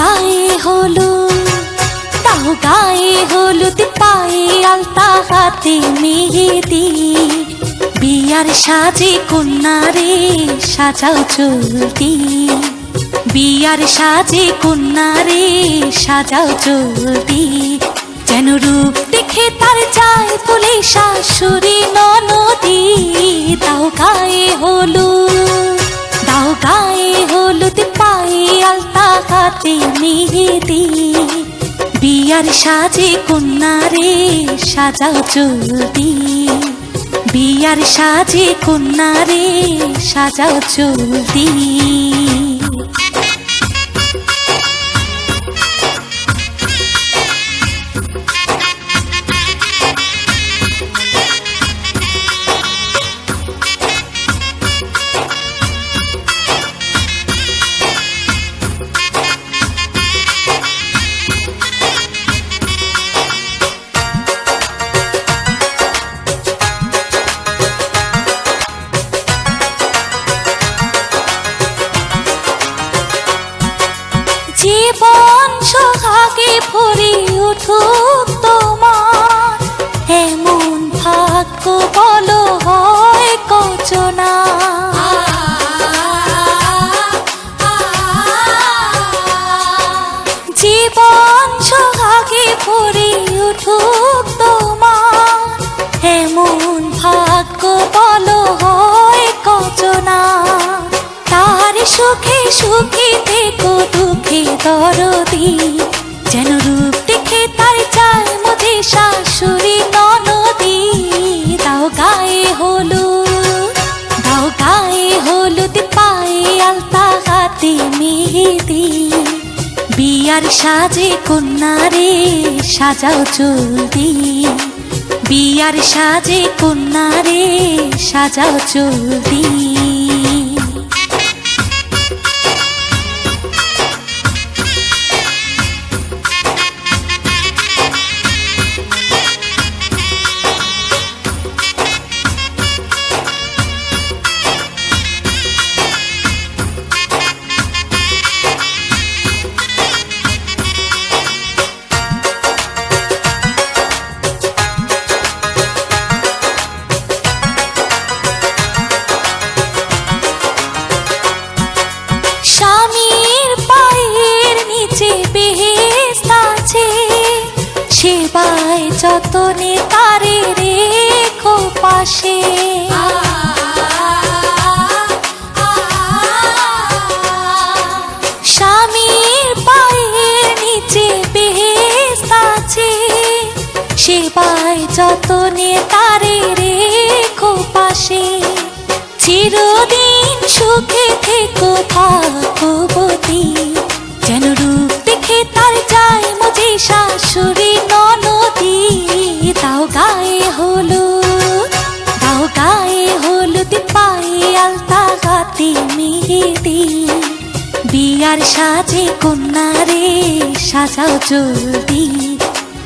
গায়ে হলুদ, তাও গায়ে হলুদ পায়ে আলতা হাতে মেহেদি। বিয়ার সাজে কন্যা রে সাজাও চলতি বিয়ার সাজে কন্যা রে সাজাও চলতি যেন রূপ দেখে তার যায় ফুলে শাশুড়ি ননদি, তাও গায়ে হলুদ। দাও গায়ে হলুদ পায়ে আলতা হাতে মেহেদি। বিয়ার সাজে কন্যারে সাজাও চলতি বিয়ার সাজে কন্যারে সাজাও চলতি সোহাগে ভরে উঠুক তোমার। এমন ভাগ্য বলো হয় কচনা জীবন সোহাগে ভরে উঠুক তোমার। এমন ভাগ্য বলো হয় কচনা তার সুখে সুখে দেখো দুঃখে দরদি। যেন রূপ দেখে তার চায় মধ্যে শাশুড়ি ননদি। দাও গায়ে হলুদ, দাও গায়ে হলুদ, পায়ে আলতা হাতে মেহেদি। বিয়ার সাজে কন্যারে সাজাও চলতি বিয়ার সাজে সাজাও সেবায় যতনে তারে রেখো পাশে। হাতে মেহেদি, বিয়ার সাজে কন্যারে সাজাও জলদি।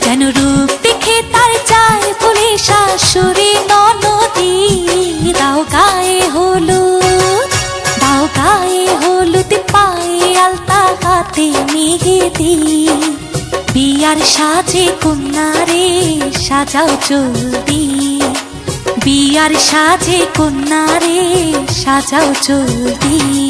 যেন রূপ দেখে তার চায় বলে শাশুড়ি ননদি। দাও গায়ে হলুদ, দাও গায়ে হলুদ পায়ে আলতা হাতে মেহেদি। বিয়ার সাজে কন্যারে সাজাও চলতি বিয়ার সাজে কন্যারে সাজাও চলতি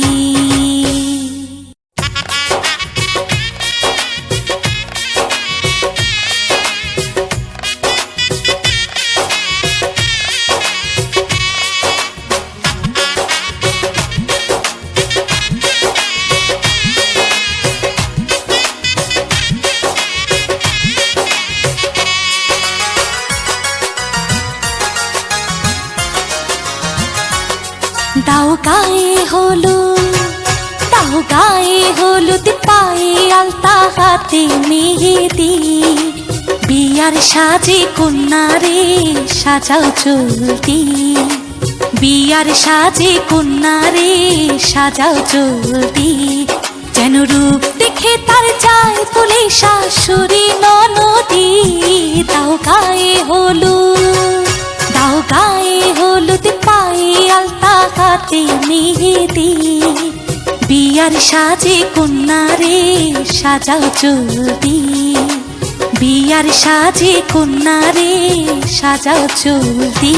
দাও গায়ে হলুদ, দাও গায়ে হলুদ পায়ে আলতা হাতে মেহেদি। বিয়ার সাজে কন্যারে সাজাও চলতি বিয়ার সাজে কন্যারে সাজাও চলতি যেন রূপ দেখে তার যায় বলে শাশুড়ি ননদি। দাও গায়ে হলুদ দাও গায়ে হলুদ পায়ে আলতা হাতে মেহেদি। বিয়ার সাজে কন্যারে সাজাও চলতি বিয়ার সাজে কন্যারে সাজাও চলতি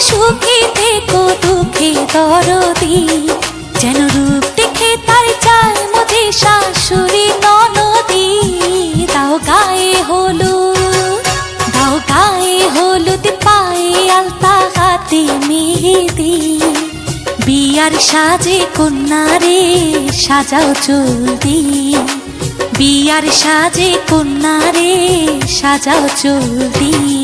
সুখে সুখে দেখো দরদি। যেন রূপ দেখে তার চার মধ্যে শাশুড়ি ননদি। দাও গায়ে হলু দাও গায়ে হলুদ, পায়ে আলতা হাতে মেহেদি। বিয়ার সাজে কন্যারে সাজাও চলদি বিয়ার সাজে কন্যারে সাজাও চলদি স্বামীর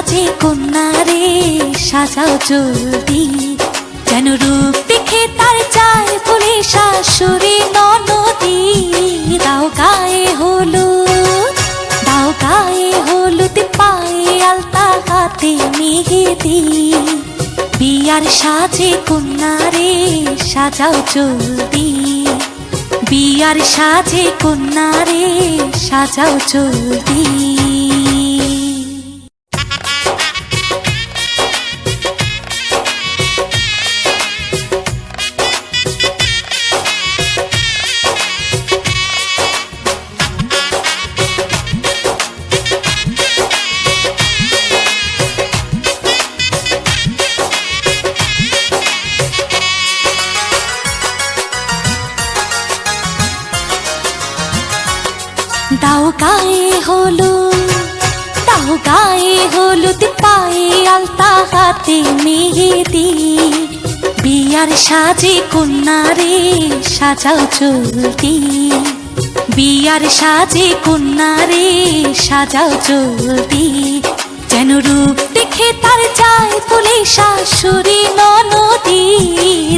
সাজে কন্যারে সাজাও জলদি। যেন রূপ দেখে তার চায় বলে শাশুড়ি ননদি। দাও গায়ে হলু দাও গায়ে হলুদ পায়ে আলতা হাতে মেহেদি। বিয়ার সাজে কন্যারে সাজাও জলদি। বিয়ার সাজে কন্যারে সাজাও জলদি। হাতে মেহেদি, বিয়ার সাজে কন্যারে সাজাও চলতি। বিয়ার সাজে কন্যারে সাজাও চলতি। যেন রূপ দেখে তার যায় তুলে শাশুড়ি ননদি।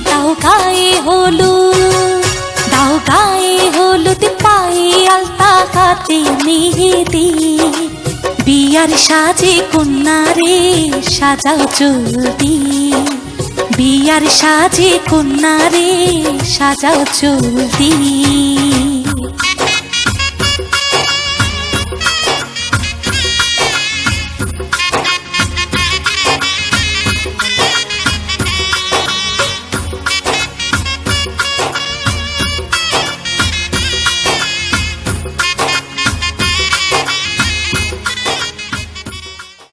দাও গায়ে হলুদ, দাও গায়ে হলুদ, পায়ে আলতা হাতে মেহেদি। বিয়ার সাজে কন্যারে সাজাও চলতি। বিয়ার সাজে কন্যারে সাজাও চলতি।